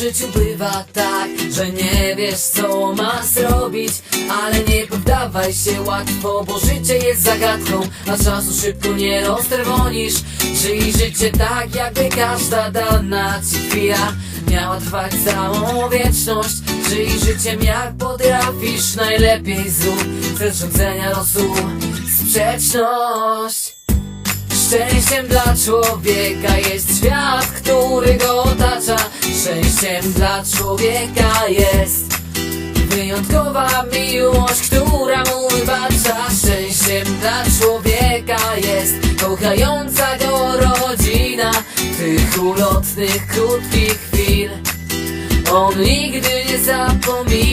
życiu bywa tak, że nie wiesz co ma zrobić. Ale nie poddawaj się łatwo, bo życie jest zagadką A czasu szybko nie rozterwonisz Żyj życie tak, jakby każda dana ci chwila Miała trwać całą wieczność. Żyj życiem jak potrafisz Najlepiej zrób ze rządzenia losu sprzeczność. Szczęściem dla człowieka jest świat, który go Szczęściem dla człowieka jest Wyjątkowa miłość, która mu wybacza Szczęściem dla człowieka jest. Kochająca go rodzina Tych ulotnych, krótkich chwil. On nigdy nie zapomina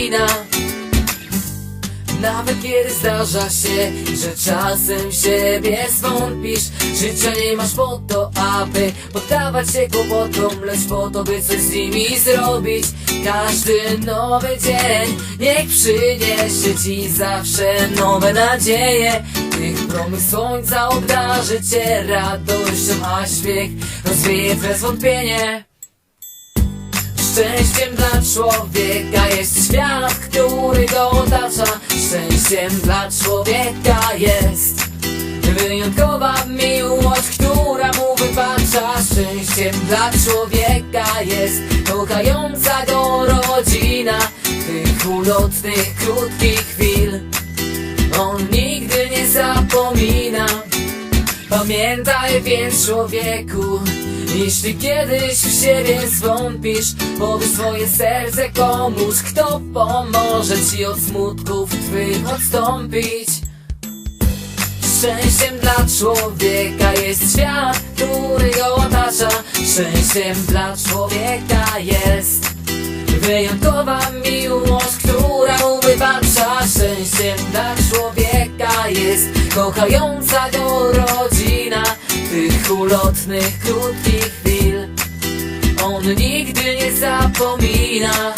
nawet kiedy zdarza się, że czasem siebie zwątpisz Życia nie masz po to, aby poddawać się kłopotom Lecz po to, by coś z nimi zrobić. Każdy nowy dzień niech przyniesie ci zawsze nowe nadzieje. Niech promyk słońca obdarzy cię radością, a śmiech rozwieje twe zwątpienie. Szczęściem dla człowieka jest Szczęściem dla człowieka jest Wyjątkowa miłość, która mu wybacza Szczęściem dla człowieka jest Kochająca go rodzina. Tych ulotnych, krótkich chwil On nigdy nie zapomina. Pamiętaj więc człowieku Jeśli kiedyś w siebie zwątpisz Powiedz swoje serce komuś Kto pomoże ci od smutków twych odstąpić. Szczęściem dla człowieka jest świat, który go otacza. Szczęściem dla człowieka jest Wyjątkowa miłość, która mu wybacza Szczęściem dla człowieka jest Kochająca go rodzina ulotnych, krótkich chwil. On nigdy nie zapomina